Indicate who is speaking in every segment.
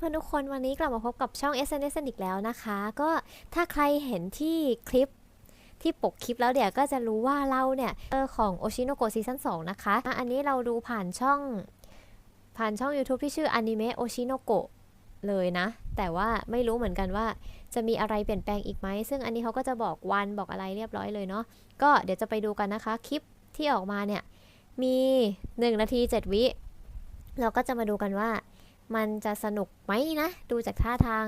Speaker 1: พื่อนๆทุกคนวันนี้กลับมาพบกับช่อง SNS อีกแล้วนะคะ ก็ถ้าใครเห็นที่คลิปที่ปกคลิปแล้วเดี๋ยวก็จะรู้ว่าเราเนี่ยเออของโอชิโนโกะซีซั่น2นะคะ อันนี้เราดูผ่านช่อง ผ่านช่อง YouTube ที่ชื่อ Anime Oshinoko เลยนะ แต่ว่าไม่รู้เหมือนกันว่าจะมีอะไรเปลี่ยนแปลงอีกไหม ซึ่งอันนี้เขาก็จะบอกวันบอกอะไรเรียบร้อยเลยเนาะก็เดี๋ยวจะไปดูกันนะคะ คลิปที่ออกมาเนี่ยมี 1 นาที 7 วิ เราก็จะมาดูกันว่า มันจะสนุกไหมนะ ดูจากท่าทาง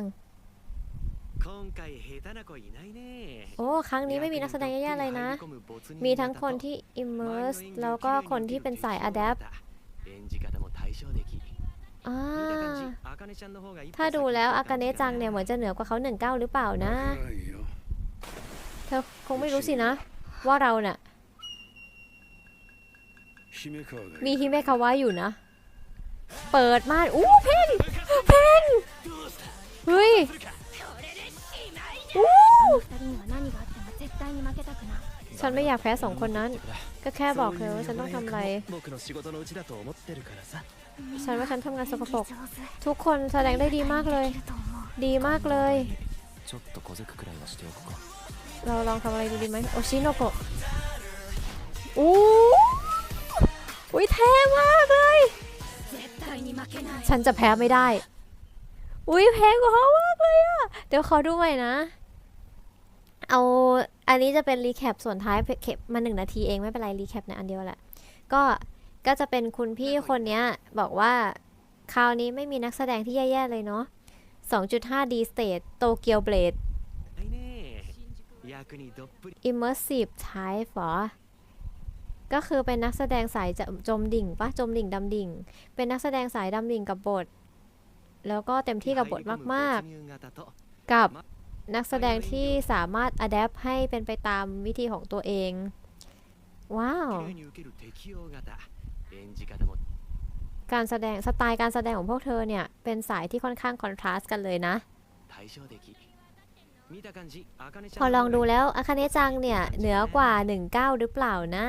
Speaker 1: โอ้ ครั้งนี้ไม่มีนักแสดงแย่ๆเลยนะ มีทั้งคนที่ immerse แล้วก็คนที่เป็นสาย adapt ถ้าดูแล้วอากาเนจังเนี่ยเหมือนจะเหนือกว่าเขาหนึ่งเก้าหรือเปล่านะ เธอคงไม่รู้สินะ ว่าเรา
Speaker 2: เนี่ย
Speaker 1: มีฮิเมคาวะอยู่นะ เปิดมาอู้เพนเพนเฮ้ยอู้ฉันไม่อยากแพ้สองคนนั้น ก็แค่บอกเธอว่าฉันต้องทำอะไร ฉันว่าฉันทำงานสกปรกทุกคนแสดงได้ดีมากเลย ดีมากเลย เราลองทำอะไรดูดีไหมโอชิโนโกะอู้อุ้ยเท่มาก ฉันจะแพ้ไม่ได้ อุ้ยแพ้กว่าเขามากเลยอะเดี๋ยวขอดูใหม่นะ เอาอันนี้จะเป็นรีแคปส่วนท้ายเก็บมาหนึ่งนาทีเองไม่เป็นไรรีแคปในอันเดียวแหละ ก็ก็จะเป็นคุณพี่คนเนี้ย บอกว่าคราวนี้ไม่มีนักแสดงที่แย่ๆเลยเนาะ
Speaker 3: 2.5 D Stage Tokyo Blade
Speaker 1: Immersive Type หรอ ก็คือเป็นนักแสดงสายจมดิ่งปะจมดิ่งดำดิ่ง เป็นนักแสดงสายดำดิ่งกับบท แล้วก็เต็มที่กับบทมากๆ กับนักแสดงที่สามารถอัดแอปให้เป็นไปตามวิธีของตัวเอง ว้าว การแสดงสไตล์การแสดงของพวกเธอเนี่ย เป็นสายที่ค่อนข้างคอนทราสต์กันเลยนะพอลองดูแล้วอาคาเนจังเนี่ย เหนือกว่า 19 หรือเปล่านะ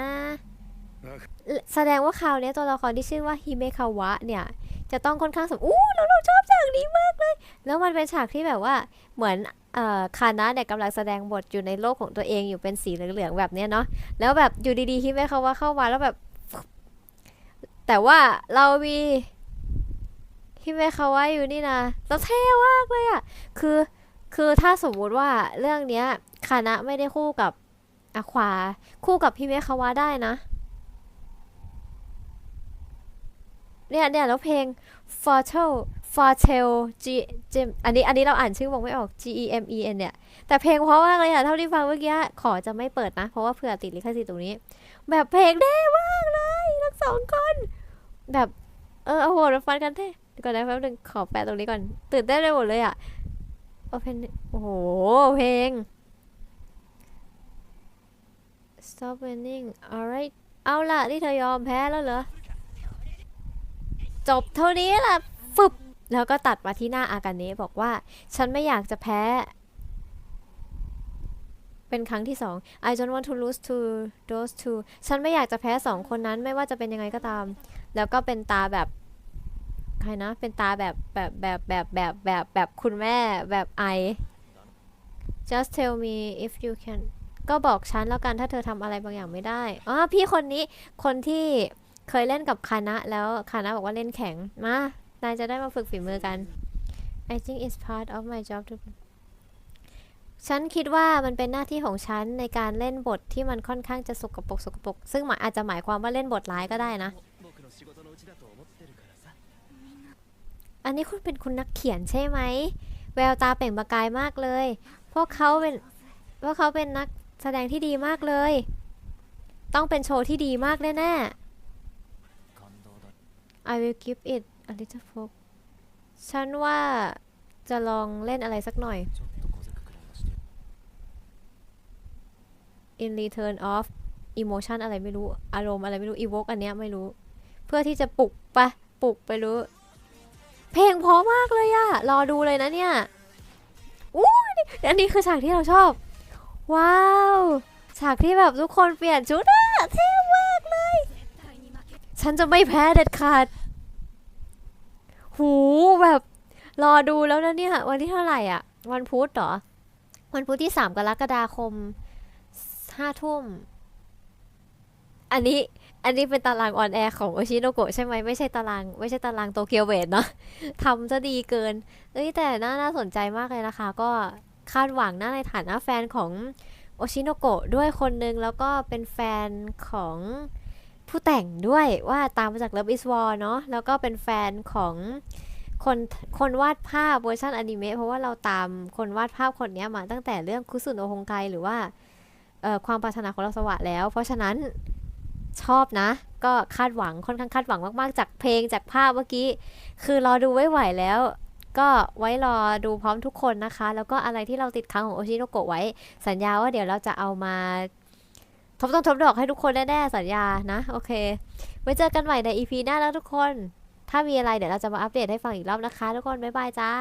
Speaker 1: แสดงว่าคราวเนี้ยตัวละครที่ชื่อว่าฮิเมคาวะเนี่ยจะต้องค่อนข้างสมอู้เราเราชอบฉากนี้มากเลย แล้วมันเป็นฉากที่แบบว่าเหมือนคานะเนี่ยกำลังแสดงบทอยู่ในโลกของตัวเองอยู่เป็นสีเหลืองๆแบบเนี้ยเนาะแล้วแบบอยู่ดีๆฮิเมคาวะเข้ามาแล้วแบบ แต่ว่าเรามีฮิเมคาวะอยู่นี่นะแล้วเท่มากเลยอะคือคือถ้าสมมุติว่าเรื่องเนี้ยคานะไม่ได้คู่กับอควา คู่กับฮิเมคาวะได้นะ เนี่ยเนี่ยแล้วเพลง f o r t e l f o r t e l G G อันนี้อันนี้เราอ่านชื่อวงไม่ออก G E M E N เนี่ย แต่เพลงเพราะมากเลยอะเท่าที่ฟังเมื่อกี้ขอจะไม่เปิดนะ เพราะว่าเผื่อติดลิขสิทธิ์ตรงนี้ แบบเพลงเท่มากเลยทั้งสองคน แบบเออเอาโหดมาฟันกันเท่ก่อนนะแป๊บนึงขอแปะตรงนี้ก่อน ตื่นเต้นไปหมดเลยอะโอเพนโอ้โหเพลง stop winning alright เอาล่ะ นี่เธอยอมแพ้แล้วเหรอ จบเท่านี้แหละฟึบแล้วก็ตัดมาที่หน้าอากาเนะบอกว่า ฉันไม่อยากจะแพ้ เป็นครั้งที่สอง I don't want to lose to those two ฉันไม่อยากจะแพ้สองคนนั้นไม่ว่าจะเป็นยังไงก็ตาม แล้วก็เป็นตาแบบใครนะ เป็นตาแบบแบบแบบแบบแบบแบบแบบคุณแม่แบบไอ just tell me if you can ก็บอกฉันแล้วกันถ้าเธอทำอะไรบางอย่างไม่ได้อ๋อพี่คนนี้คนที่ เคยเล่นกับคานะแล้วคานะบอกว่าเล่นแข็ง มา นายจะได้มาฝึกฝีมือกัน I think it's part of my job to ฉันคิดว่ามันเป็นหน้าที่ของฉันในการเล่นบทที่มันค่อนข้างจะสกปรกสกปรกซึ่งหมายอาจจะหมายความว่าเล่นบทร้ายก็ได้นะ อันนี้คุณเป็นคุณนักเขียนใช่ไหม แววตาเปล่งประกายมากเลย พวกเขาเป็นพวกเขาเป็นนักแสดงที่ดีมากเลย ต้องเป็นโชว์ที่ดีมากแน่ๆ I will give it a little poke ฉันว่าจะลองเล่นอะไรสักหน่อย In return of emotion อะไรไม่รู้ อารมณ์อะไรไม่รู้ evoke อันเนี้ยไม่รู้ เพื่อที่จะปลุกปะปลุกไปรู้ เพลงพอมากเลยอะรอดูเลยนะเนี่ยอู้อันนี้คือฉากที่เราชอบ ว้าว ฉากที่แบบทุกคนเปลี่ยนชุดอะเท่ ฉันจะไม่แพ้เด็ดขาด หูแบบ รอดูแล้วนะเนี่ย วันที่เท่าไหร่อะ วันพุธเหรอ วันพุธที่สามกรกฎาคมห้าทุ่ม อันนี้ อันนี้เป็นตารางออนแอร์ของโอชิโนโกะใช่ไหมไม่ใช่ตาราง ไม่ใช่ตารางโตเกียวเวทเนาะทำจะดีเกิน เอ้ยแต่น่าน่าสนใจมากเลยนะคะ ก็คาดหวังนะในฐานะแฟนของโอชิโนโกะด้วยคนหนึ่งแล้วก็เป็นแฟนของ ผู้แต่งด้วยว่าตามมาจาก Love is War เนาะแล้วก็เป็นแฟนของคนคนวาดภาพเวอร์ชันอนิเมะเพราะว่าเราตามคนวาดภาพคนเนี้ยมาตั้งแต่เรื่องคุซุโนฮงไกหรือว่าความปรารถนาของเราสวะแล้ว เพราะฉะนั้นชอบนะ ก็คาดหวังค่อนข้างคาดหวังมาก ๆ จากเพลงจากภาพเมื่อกี้ คือรอดูไว้ไหวแล้ว ก็ไว้รอดูพร้อมทุกคนนะคะ แล้วก็อะไรที่เราติดค้างของโอชิโนโกะไว้ สัญญาว่าเดี๋ยวเราจะเอามา บต้องทบดอกให้ทุกคนแน่ๆสัญญานะ โอเค ไว้เจอกันใหม่ใน EP หน้าแล้วทุกคน ถ้ามีอะไรเดี๋ยวเราจะมาอัปเดตให้ฟังอีกรอบนะคะ ทุกคน บ๊ายบายจ้า